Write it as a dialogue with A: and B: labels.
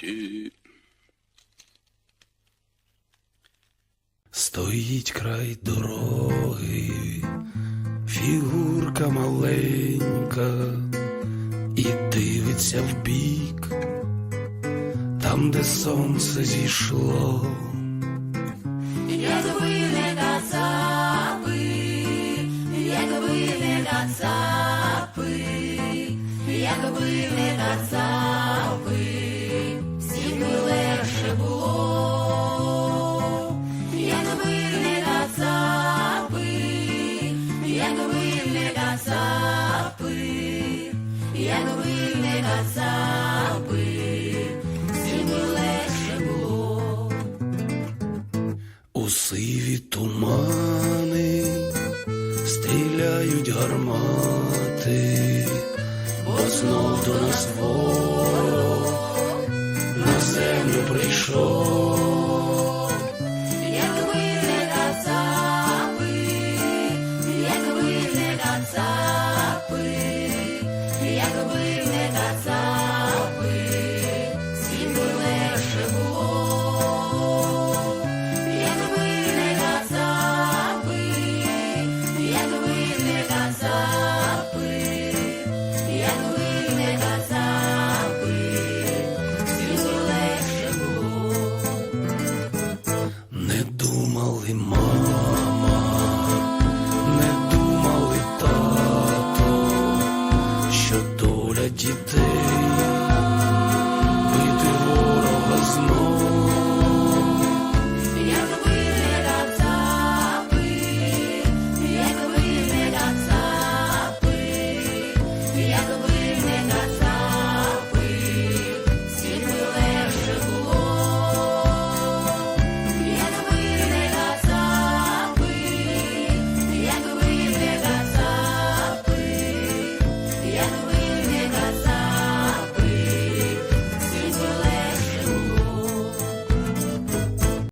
A: свісті.
B: Стоїть край дороги, фігурка маленька, і дивиться в бік, там, де сонце зійшло.
C: Якби не кацапи, якби не кацапи, якби не кацапи, кацапи, якби не кацапи, всім легше було.
B: У сиві тумани стріляють гармати, бо знов до нас ворог de ter.